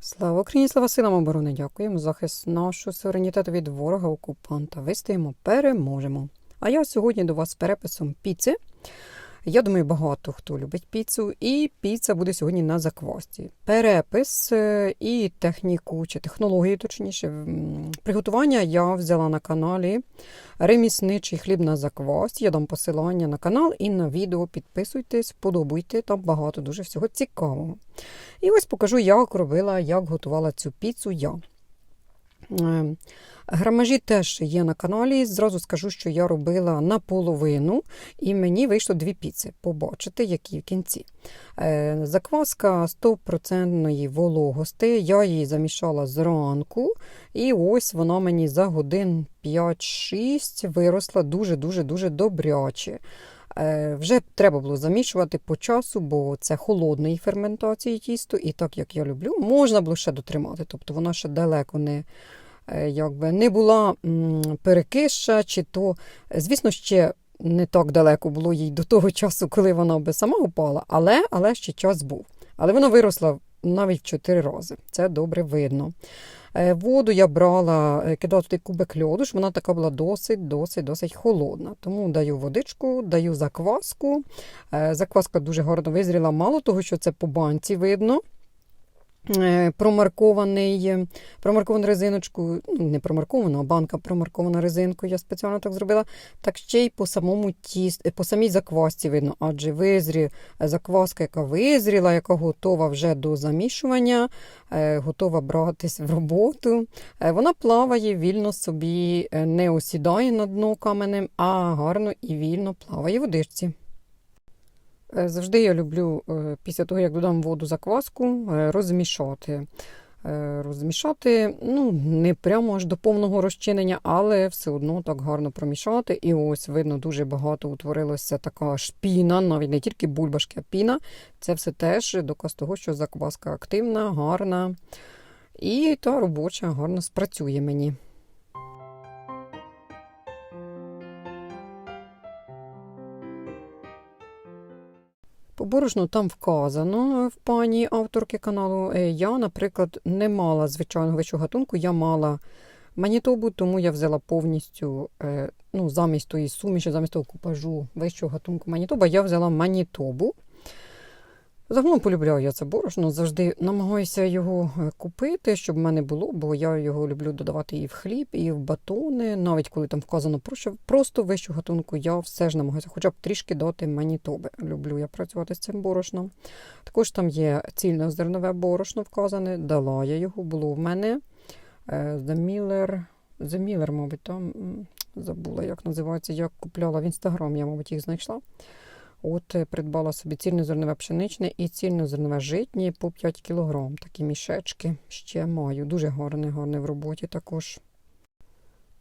Слава Україні, слава силам оборони! Дякуємо захист нашого суверенітету від ворога окупанта. Вистоїмо, переможемо. А я сьогодні до вас з переписом піци. Я думаю, багато хто любить піцу, і піца буде сьогодні на заквасці. Перепис е, і техніку чи технологію, точніше, приготування я взяла на каналі Ремісничий хліб на заквасці. Я дам посилання на канал і на відео. Підписуйтесь, подобуйте, там багато дуже всього цікавого. І ось покажу, як робила, як готувала цю піцу я. Е, Грамажі теж є на каналі. Зразу скажу, що я робила наполовину, і мені вийшло дві піци. Побачите, які в кінці. Е, Закваска 100% вологости. Я її замішала зранку, і ось вона мені за годин 5-6 виросла дуже-дуже дуже добряче. Е, Вже треба було замішувати по часу, бо це холодної ферментації тісто, і так як я люблю, можна було ще дотримати. Тобто вона ще далеко не, е, якби, не була перекиша, чи то, звісно, ще не так далеко було їй до того часу, коли вона би сама упала, але, але ще час був. Але вона виросла навіть чотири 4 рази. Це добре видно. Е, Воду я брала, е, кидала туди кубик льоду, щоб вона така була досить, досить, досить холодна. Тому даю водичку, даю закваску. Е, Закваска дуже гарно визріла, мало того, що це по банці видно. Е, Промаркований, е, промарковану резиночку, ну, не промаркована, а банка промаркована резинкою, я спеціально так зробила. Так ще й по самому тіст, е, по самій заквасці видно, адже визрі, е, закваска, яка визріла, яка готова вже до замішування, готова братись в роботу. Вона плаває вільно собі, не осідає на дно каменем, а гарно і вільно плаває в водичці. Е, Завжди я люблю е, після того, як додам воду закваску, е, розмішати. Розмішати, ну, не прямо аж до повного розчинення, але все одно так гарно промішати. І ось видно, дуже багато утворилося така ж піна, навіть не тільки бульбашки, а піна. Це все теж доказ того, що закваска активна, гарна. І та робоча гарно спрацює мені. По борошну там вказано в пані авторки каналу. Е, Я, наприклад, не мала звичайного вищого гатунку, я мала манітобу, тому я взяла повністю е, ну, замість тої суміші, замість того купажу вищого гатунку манітоба, я взяла манітобу. Загалом полюбляю я це борошно, завжди намагаюся його е, купити, щоб в мене було, бо я його люблю додавати і в хліб, і в батони. Навіть коли там вказано про просто вищу гатунку, я все ж намагаюся хоча б трішки дати манітоби. Люблю я працювати з цим борошном. Також там є цільнозернове борошно вказане, дала я його, було в мене. Е, The Miller, The Miller, мабуть, там забула, як називається. Я купляла в інстаграм, я, мабуть, їх знайшла. От е, придбала собі цільнозернове пшеничне і цільнозернове житнє по 5 кг. Такі мішечки ще маю. Дуже гарне, гарне в роботі також.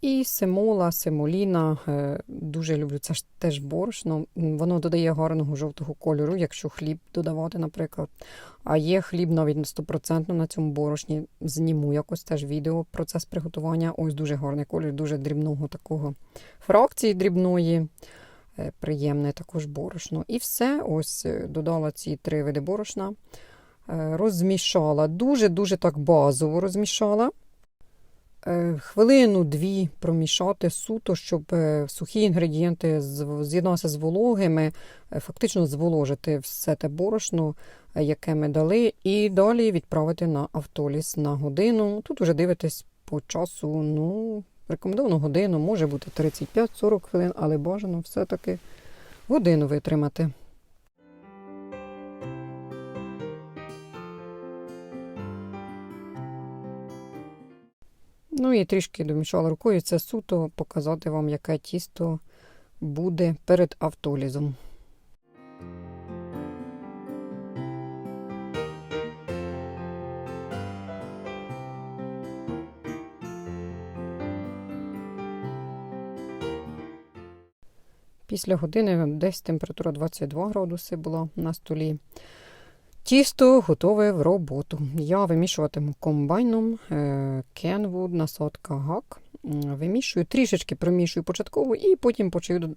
І семола, семоліна. е, Дуже люблю це ж теж борошно. Воно додає гарного жовтого кольору, якщо хліб додавати, наприклад. А є хліб навіть на 100% на цьому борошні. Зніму якось теж відео процес приготування. Ось дуже гарний колір, дуже дрібного такого фракції дрібної. Е, Приємне також борошно. І все, ось е, додала ці три види борошна, е, розмішала. Дуже-дуже так базово розмішала. Е, Хвилину-дві промішати суто, щоб сухі інгредієнти з'єдналися з вологими, фактично зволожити все те борошно, яке ми дали, і далі відправити на автоліс на годину. Тут уже дивитесь по часу, ну, рекомендовано годину, може бути 35-40 хвилин, але бажано все-таки годину витримати. Ну і трішки домішала рукою. Це суто показати вам, яке тісто буде перед автолізом. Після години десь температура 22 градуси була на столі. Тісто готове в роботу. Я вимішуватиму комбайном е, Kenwood насадка гак. вимішую, трішечки промішую початково і потім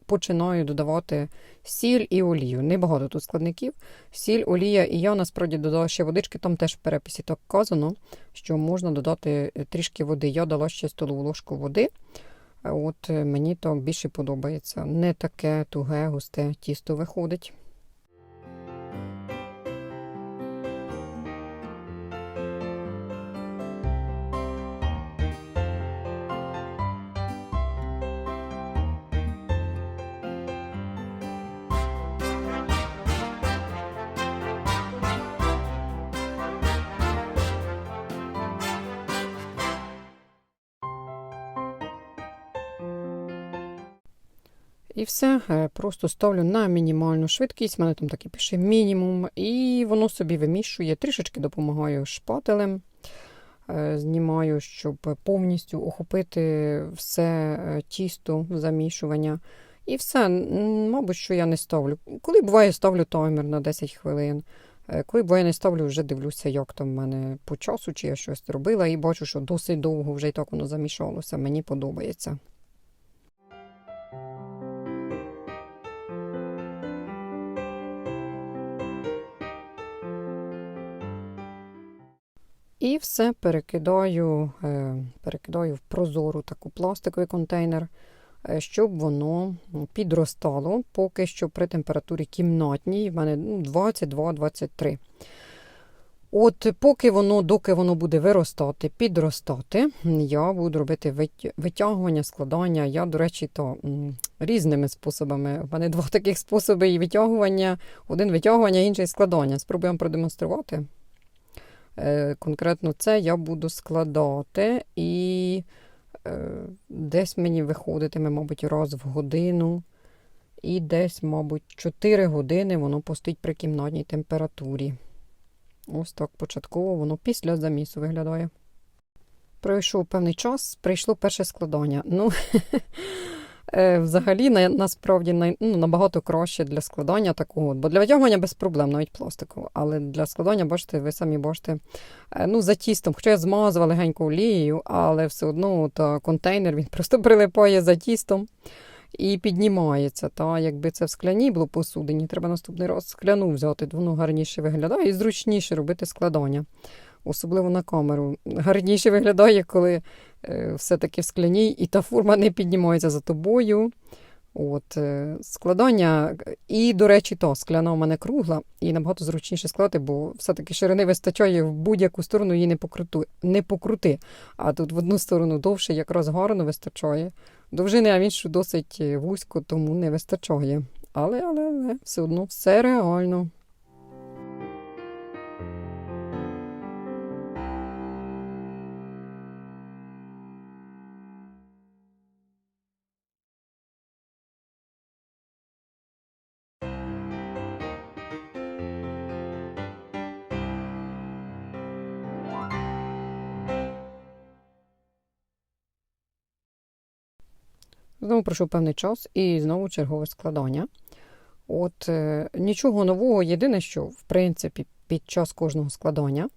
починаю додавати сіль і олію. Небагато тут складників. Сіль, олія, і я насправді додала ще водички, там теж в переписі так вказано, що можна додати е, трішки води. Я дала ще столову ложку води. От е, мені то більше подобається. Не таке туге, густе тісто виходить. І все, е, просто ставлю на мінімальну швидкість, в мене там таки пише мінімум, і воно собі вимішує, трішечки допомагаю шпателем, е, знімаю, щоб повністю охопити все е, тісто, замішування. І все, мабуть, що я не ставлю. Коли буває, ставлю таймер на 10 хвилин. Коли буває, не ставлю, вже дивлюся, як там в мене по часу, чи я щось робила, і бачу, що досить довго вже і так воно замішалося. Мені подобається. І все перекидаю, е, перекидаю в прозору таку пластиковий контейнер, е, щоб воно підростало поки що при температурі кімнатній, в мене ну, 22-23. От поки воно, доки воно буде виростати, підростати, я буду робити витягування, складання. Я, до речі, то різними способами. У мене два таких способи і витягування. Один витягування, інший складання. Спробуємо продемонструвати. Е, Конкретно це я буду складати і е, десь мені виходитиме, мабуть, раз в годину. І десь, мабуть, 4 години воно постоїть при кімнатній температурі. Ось так початково воно після замісу виглядає. Пройшов певний час, прийшло перше складання. Ну, взагалі, на, насправді най- ну, набагато краще для складання такого. Бо для витягування без проблем, навіть пластикового. Але для складання, бачите, ви самі бачите, е, ну, за тістом. Хоча я змазала легенько олією, але все одно та контейнер він просто прилипає за тістом і піднімається. Та якби це в скляній було посудині, треба наступний раз скляну взяти, воно гарніше виглядає і зручніше робити складання. Особливо на камеру. Гарніше виглядає, коли е, все-таки в скляній і та форма не піднімається за тобою. От, е, складання, і, до речі, то скляна у мене кругла, і набагато зручніше складати, бо все-таки ширини вистачає в будь-яку сторону її не покруту, не покрути. А тут в одну сторону довше якраз гарно вистачає. Довжини, а в іншу досить е, вузько, тому не вистачає. Але, але, але все одно все реально. Знову пройшов певний час і знову чергове складання. От е, нічого нового, єдине, що в принципі під час кожного складання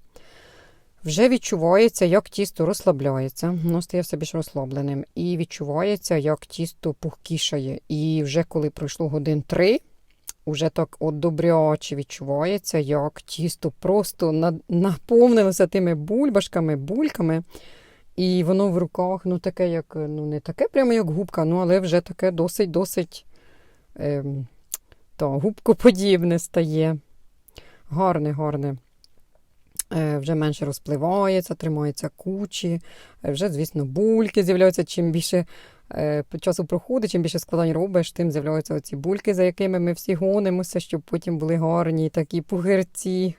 вже відчувається, як тісто розслабляється, воно стає все більш розслабленим, і відчувається, як тісто пухкішає. І вже коли пройшло годин три, уже так от добряче відчувається, як тісто просто на- наповнилося тими бульбашками, бульками. І воно в руках, ну таке, як, ну не таке прямо як губка, ну але вже таке досить-досить ем, та, губкоподібне стає. Гарне, гарне. Е, вже менше розпливається, тримаються кучі, е, вже, звісно, бульки з'являються. Чим більше е, часу проходить, чим більше складань робиш, тим з'являються оці бульки, за якими ми всі гонимося, щоб потім були гарні такі пугирці.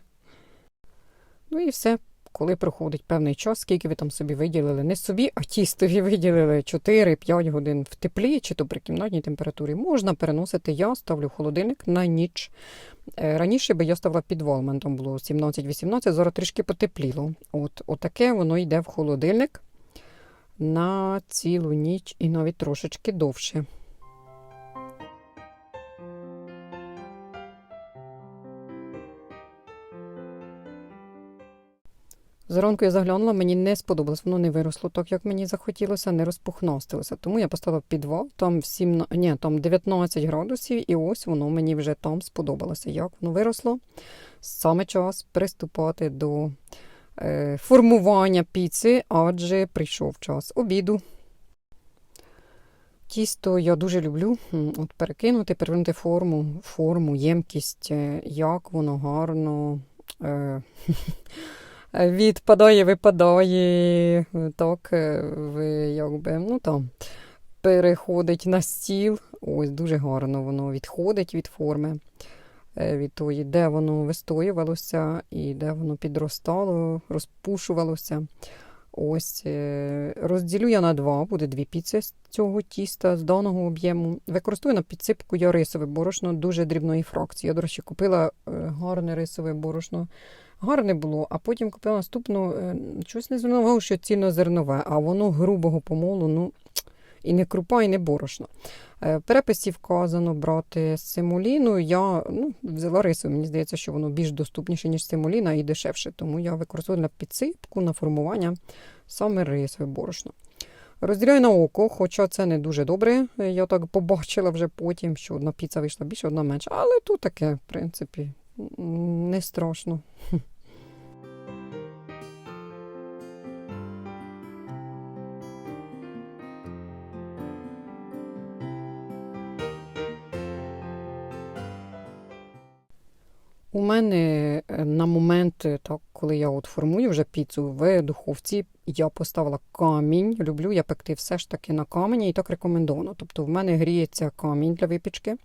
Ну і все. Коли проходить певний час, скільки ви там собі виділили, не собі, а тістові виділили 4-5 годин в теплі чи то при кімнатній температурі, можна переносити. Я ставлю холодильник на ніч. Е, Раніше би я ставила у мене там було 17-18, зараз трішки потепліло. От, отаке воно йде в холодильник на цілу ніч і навіть трошечки довше. Зранку я заглянула, мені не сподобалось, воно не виросло так, як мені захотілося, не розпухностилося. Тому я поставила підвал, там 7, ні, там 19 градусів, і ось воно мені вже там сподобалося. Як воно виросло? Саме час приступати до е, формування піци, адже прийшов час обіду. Тісто я дуже люблю от перекинути, перевернути форму, форму, ємкість, е, як воно гарно е, відпадає, випадає, е, так, е, ви, якби, ну там, переходить на стіл. Ось дуже гарно воно відходить від форми, е, від тої, де воно вистоювалося і де воно підростало, розпушувалося. Ось е, розділю я на два, буде дві піци з цього тіста, з даного об'єму. Використовую на підсипку я рисове борошно дуже дрібної фракції. Я, до речі, купила гарне рисове борошно. Гарне було, а потім купила наступну, е, щось не звернула що цільнозернове, а воно грубого помолу, ну, і не крупа, і не борошно. Е, В переписі вказано брати симуліну. Я ну, взяла рисове. Мені здається, що воно більш доступніше, ніж симуліна, і дешевше. Тому я використовую на підсипку, на формування саме рисове борошно. Розділяю на око, хоча це не дуже добре. Е, Я так побачила вже потім, що одна піца вийшла більше, одна менша. Але тут таке, в принципі, не страшно. У мене е, на момент, е, так, коли я от формую вже піцу в духовці, я поставила камінь. Люблю я пекти все ж таки на камені, і так рекомендовано. Тобто в мене гріється камінь для випічки.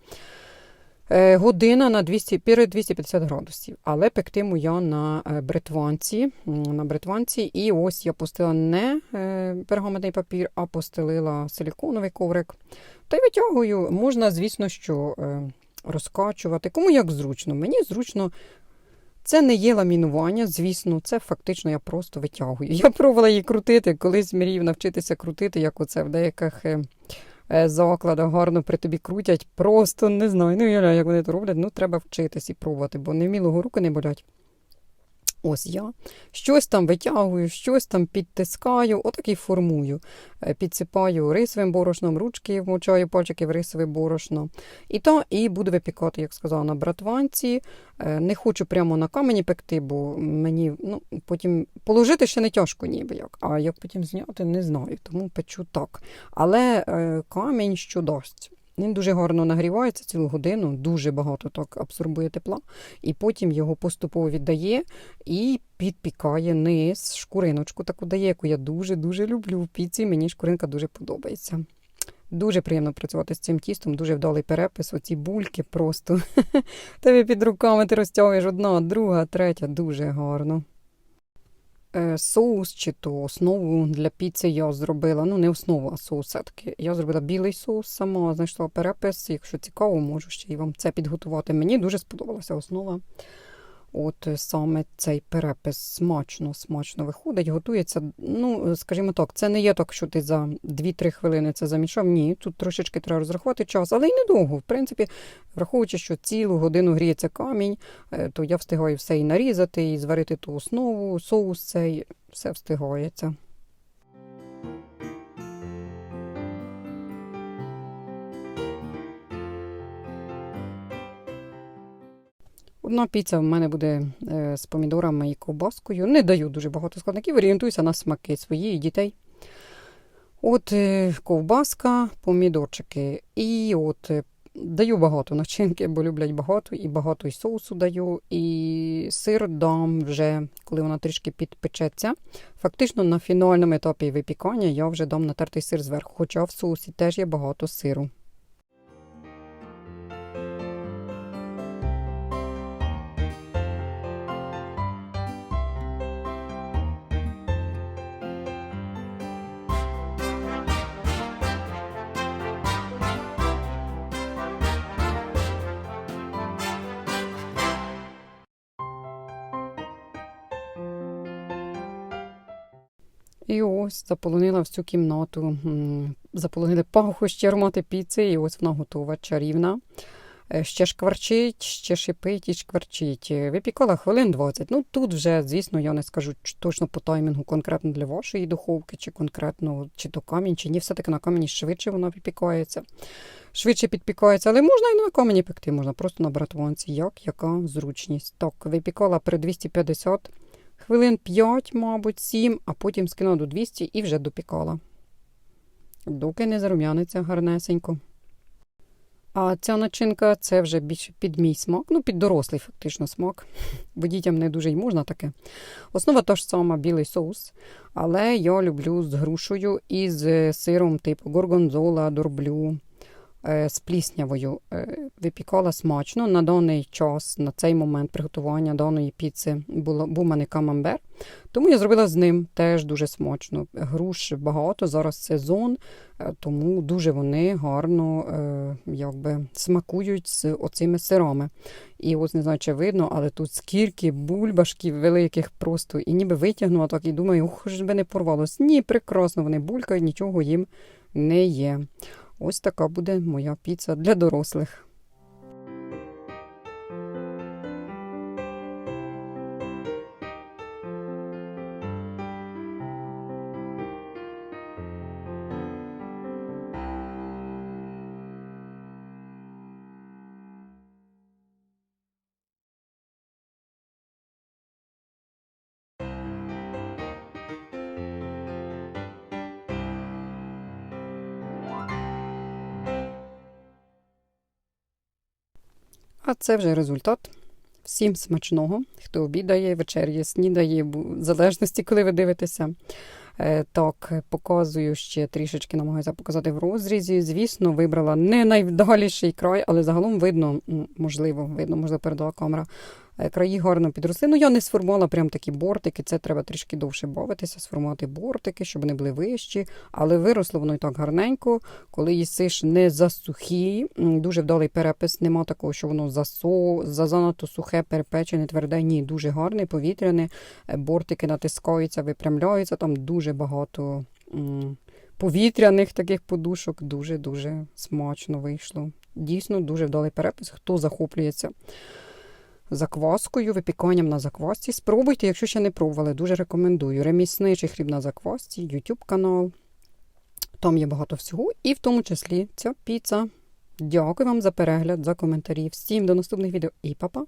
Е, Година на 200, перед 250 градусів. Але пектиму я на бритванці. На бритванці. І ось я постила не пергаментний папір, а постелила силіконовий коврик. Та й витягую. Можна, звісно, що розкачувати. Кому як зручно. Мені зручно. Це не є ламінування, звісно, це фактично я просто витягую. Я пробувала її крутити, колись мрію навчитися крутити, як оце в деяких е, е, закладах гарно при тобі крутять. Просто не знаю, не уявляю, як вони це роблять. Ну, треба вчитись і пробувати, бо невмілого руки не болять. Ось я щось там витягую, щось там підтискаю, отак і формую. Е, Підсипаю рисовим борошном, ручки вмочаю пальчики в рисове борошно. І то і буду випікати, як сказала, на братванці. Е, Не хочу прямо на камені пекти, бо мені ну, потім положити ще не тяжко, ніби як. А як потім зняти, не знаю, тому печу так. Але е, камінь що дасть. Він дуже гарно нагрівається цілу годину, дуже багато так абсорбує тепла, і потім його поступово віддає і підпікає низ, шкуриночку таку дає, яку я дуже-дуже люблю в піці. Мені шкуринка дуже подобається. Дуже приємно працювати з цим тістом, дуже вдалий перепис. Оці бульки просто. Тебе під руками ти розтягуєш одна, друга, третя. Дуже гарно. Е, Соус чи то основу для піци я зробила. Ну, не основу, а соус все-таки. Я зробила білий соус сама, знайшла перепис. Якщо цікаво, можу ще й вам це підготувати. Мені дуже сподобалася основа. От е, саме цей перепис смачно, смачно виходить, готується. Ну, скажімо так, це не є так, що ти за 2-3 хвилини це замішав. Ні, тут трошечки треба розрахувати час, але й недовго. В принципі, враховуючи, що цілу годину гріється камінь, е, то я встигаю все і нарізати, і зварити ту основу, соус цей, все встигається. Одна піца в мене буде е, з помідорами і ковбаскою. Не даю дуже багато складників, орієнтуюся на смаки свої і дітей. От е, ковбаска, помідорчики. І от е, даю багато начинки, бо люблять багато, і багато і соусу даю, і сир дам вже, коли вона трішки підпечеться. Фактично на фінальному етапі випікання я вже дам натертий сир зверху, хоча в соусі теж є багато сиру. І ось заполонила всю кімнату, заполонили пахощі аромати піци, і ось вона готова, чарівна. Е, Ще шкварчить, ще шипить і шкварчить. Е, Випікала хвилин 20. Ну тут вже, звісно, я не скажу точно по таймінгу, конкретно для вашої духовки, чи конкретно чи то камінь, чи ні. Все-таки на камені швидше вона випікається. Швидше підпікається, але можна і на камені пекти, можна просто на братванці. Як, яка зручність. Так, випікала при 250 хвилин 5, мабуть, 7, а потім скинула до 200 і вже допікала. Доки не зарум'яниться гарнесенько. А ця начинка це вже більше під мій смак, ну під дорослий фактично смак. Бо дітям не дуже й можна таке. Основа та ж сама білий соус, але я люблю з грушею і з сиром типу горгонзола, дорблю, з пліснявою. Е, Випікала смачно. На даний час, на цей момент приготування даної піци було, був мене камамбер. Тому я зробила з ним теж дуже смачно. Груш багато, зараз сезон, е, тому дуже вони гарно е, якби, смакують з оцими сирами. І ось не знаю, чи видно, але тут скільки бульбашків великих просто, і ніби витягнула так і думаю, ух, ж би не порвалось. Ні, прекрасно, вони булькають, нічого їм не є. Ось така буде моя піца для дорослих. А це вже результат. Всім смачного, хто обідає, вечеряє, снідає, в залежності, коли ви дивитеся. Е, Так, показую ще трішечки намагаюся показати в розрізі. Звісно, вибрала не найвдаліший край, але загалом видно, можливо, видно, можливо, передала камера. Е, Краї гарно підросли. Ну, я не сформувала прям такі бортики. Це треба трішки довше бавитися, сформувати бортики, щоб вони були вищі. Але виросло воно і так гарненько. Коли їсиш не засухі, м, дуже вдалий перепис. Нема такого, що воно засо, за занадто сухе, перепечене, тверде. Ні, дуже гарне, повітряне. Е, Бортики натискаються, випрямляються. Там дуже багато повітряних таких подушок. Дуже-дуже смачно вийшло. Дійсно, дуже вдалий перепис. Хто захоплюється закваскою, випіканням на заквасці. Спробуйте, якщо ще не пробували, дуже рекомендую. Ремісничий хліб на заквасці, YouTube канал. Там є багато всього, і в тому числі ця піца. Дякую вам за перегляд, за коментарі. Всім до наступних відео і па-па!